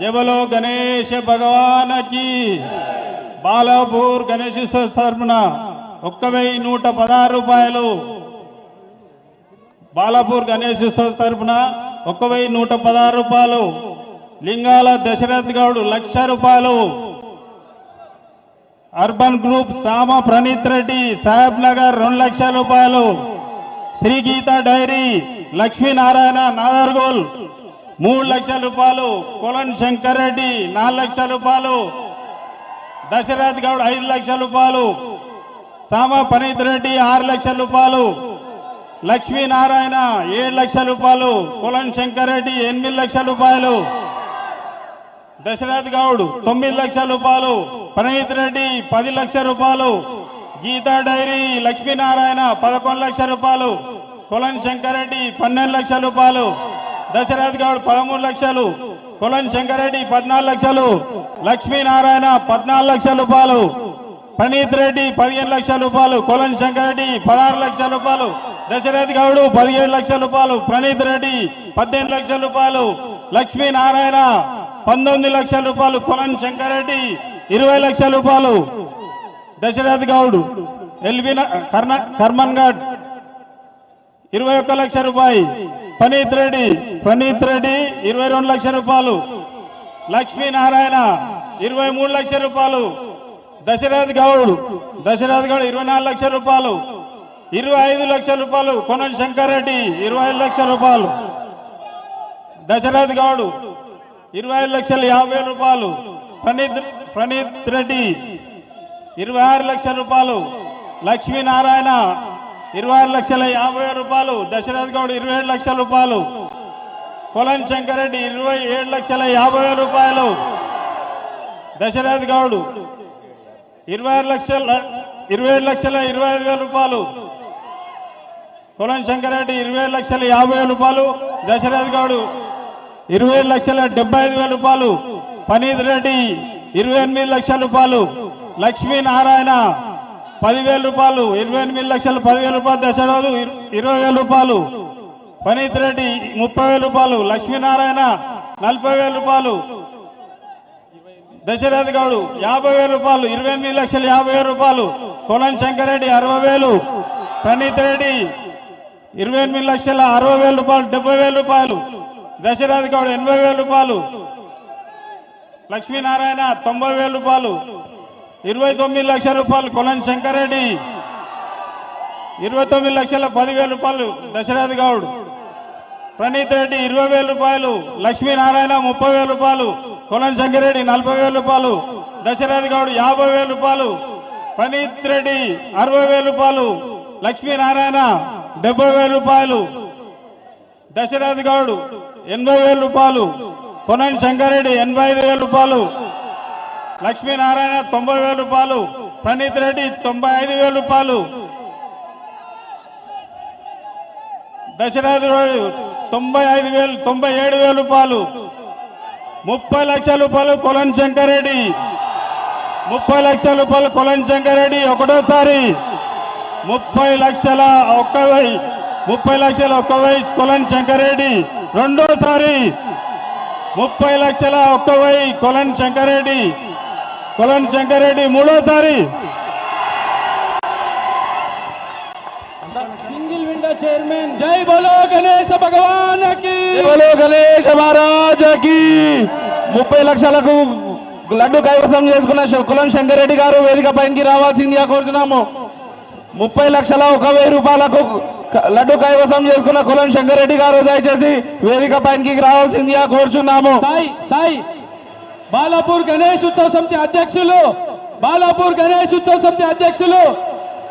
జబలో గణేష్ భగవానకి బాలాపూర్ గణేష్ ఉత్సవ తరపున ఒక్క వెయ్యి నూట పదహారు రూపాయలు. బాలాపూర్ గణేష్ తరఫున తరపున ఒక్క వెయ్యి నూట పదహారు రూపాయలు. లింగాల దశరథ్ గౌడ్ లక్ష రూపాయలు. అర్బన్ గ్రూప్ సామ ప్రణీత్ రెడ్డి సాహెబ్ నగర్ రెండు లక్షల రూపాయలు. శ్రీ గీత డైరీ లక్ష్మీనారాయణ నాగర్గోల్ మూడు లక్షల రూపాయలు కొలన్ శంకర్ రెడ్డి నాలుగు లక్షల రూపాయలు. దశరథ్ గౌడ్ ఐదు లక్షల రూపాయలు. సామ పనీత్ రెడ్డి ఆరు లక్షల రూపాయలు. లక్ష్మీనారాయణ ఏడు లక్షల రూపాయలు. కులన్ శంకర్ రెడ్డి ఎనిమిది లక్షల రూపాయలు. దశరథ్ గౌడ్ తొమ్మిది లక్షల రూపాయలు. ప్రణీత్ రెడ్డి పది లక్షల రూపాయలు. గీతా డైరీ లక్ష్మీనారాయణ పదకొండు లక్షల రూపాయలు. కులన్ శంకర్ రెడ్డి పన్నెండు లక్షల రూపాయలు. దశరథ్ గౌడ్ పదమూడు లక్షలు కులన్ శంకరెడ్డి పద్నాలుగు లక్షలు లక్ష్మీనారాయణ పద్నాలుగు లక్షల రూపాయలు ప్రణీత్ రెడ్డి పదిహేను లక్షల రూపాయలు కొలన్ శంకరెడ్డి పదహారు లక్షల రూపాయలు దశరథ్ గౌడ్ పదిహేడు లక్షల రూపాయలు ప్రణీత్ రెడ్డి పద్దెనిమిది లక్షల రూపాయలు లక్ష్మీనారాయణ పంతొమ్మిది లక్షల రూపాయలు కొలన్ శంకరెడ్డి ఇరవై లక్షల రూపాయలు. దశరథ్ గౌడ్ ఎల్బి కర్మన్ గఢ్ ఇరవై ఒక్క లక్ష రూపాయి. పనీత్ రెడ్డి పనీత్ రెడ్డి ఇరవై రెండు లక్షల రూపాయలు. లక్ష్మీనారాయణ ఇరవై మూడు లక్షల రూపాయలు. దశరథ్ గౌడ్ దశరథ్ గౌడ్ ఇరవై నాలుగు లక్షల రూపాయలు. ఇరవై ఐదు లక్షల రూపాయలు కొనల్ శంకర్ రెడ్డి ఇరవై ఐదు లక్షల రూపాయలు. దశరథ్ గౌడ్ ఇరవై ఐదు లక్షల యాభై వేల రూపాయలు. ప్రణీత్ ప్రణీత్ రెడ్డి ఇరవై ఆరు లక్షల రూపాయలు. లక్ష్మీనారాయణ ఇరవై ఆరు లక్షల యాభై వేల రూపాయలు. దశరథ్ గౌడ్ ఇరవై ఏడు లక్షల రూపాయలు. కొలన్ శంకరెడ్డి ఇరవై ఏడు లక్షల యాభై రూపాయలు. దశరథ్ గౌడ్ ఇరవై ఆరు లక్షల ఇరవై ఏడు లక్షల ఇరవై ఐదు వేల రూపాయలు. కొలన్ శంకరెడ్డి ఇరవై లక్షల యాభై వేల రూపాయలు. దశరథ్ గౌడ్ ఇరవై లక్షల డెబ్బై ఐదు వేల రూపాయలు. పనీత్ రెడ్డి ఇరవై ఎనిమిది లక్షల రూపాయలు. లక్ష్మీనారాయణ పదివేల రూపాయలు ఇరవై ఎనిమిది లక్షల పదివేల రూపాయలు దశరథు ఇరవై వేల రూపాయలు. పనీత్ రెడ్డి ముప్పై వేల రూపాయలు లక్ష్మీనారాయణ నలభై వేల రూపాయలు. దశరథ్ గౌడు యాభై వేల రూపాయలు ఇరవై ఎనిమిది లక్షల యాభై వేల రూపాయలు. కొలం శంకరెడ్డి అరవై వేలు. ప్రణీత్ రెడ్డి ఇరవై ఎనిమిది లక్షల అరవై వేల రూపాయలు డెబ్బై వేల రూపాయలు. దశరథ్ గౌడ్ ఎనభై వేల రూపాయలు. లక్ష్మీనారాయణ తొంభై వేల రూపాయలు. ఇరవై తొమ్మిది లక్షల రూపాయలు కొలన్ శంకరెడ్డి ఇరవై తొమ్మిది లక్షల పదివేల రూపాయలు దశరథ్ గౌడ్. ప్రణీత్ రెడ్డి ఇరవై వేల రూపాయలు లక్ష్మీనారాయణ ముప్పై వేల రూపాయలు కొలన్ శంకరెడ్డి నలభై వేల రూపాయలు దశరథ్ గౌడ్ యాభై వేల రూపాయలు ప్రణీత్ రెడ్డి అరవై వేల రూపాయలు లక్ష్మీనారాయణ డెబ్బై వేల రూపాయలు దశరథ్ గౌడ్ ఎనభై వేల రూపాయలు కొనన్ శంకరెడ్డి ఎనభై ఐదు వేల రూపాయలు లక్ష్మీనారాయణ తొంభై వేల రూపాయలు ప్రణీత్ రెడ్డి తొంభై ఐదు వేల రూపాయలు. దశరథ తొంభై ఐదు వేలు తొంభై ఏడు వేల రూపాయలు. ముప్పై లక్షల రూపాయలు కొలన్ శంకరెడ్డి ముప్పై లక్షల రూపాయలు కొలన్ శంకరెడ్డి ఒకటోసారి. ముప్పై లక్షల ఒక్క వై ముప్పై లక్షల ఒక్క వెయ్యి కొలన్ శంకరెడ్డి రెండోసారి. ముప్పై లక్షల ఒక్క వై కొలన్ శంకరెడ్డి కొలన్ శంకరెడ్డి మూడోసారి. Single window chairman. జై బోలో గణేశ భగవానకి. బోలో గణేష్ మహారాజకి. ముప్పై లక్షలకు లడ్డు కైవసం చేసుకున్న కులం శంకరెడ్డి గారు వేదిక పైకి రావాల్సిందిగా కోరుతున్నాము ముప్పై లక్షల ఒక వెయ్యి రూపాయలకు క- లడ్డు కైవసం చేసుకున్న కులం శంకరెడ్డి గారు దయచేసి వేదిక పైకి రావాల్సిందిగా కోరుచున్నాము. సాయి సాయి బాలాపూర్ గణేష్ ఉత్సవ సమితి అధ్యక్షులు బాలాపూర్ గణేష్ ఉత్సవ సమితి అధ్యక్షులు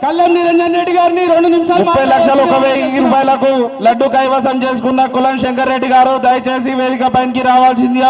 కల్లం నిరంజన్ రెడ్డి గారిని రెండు నిమిషాలు ముప్పై లక్షల ఒక వెయ్యి రూపాయలకు లడ్డు కైవసం చేసుకున్న కులం శంకరెడ్డి గారు దయచేసి వేదిక పైకి రావాల్సిందిగా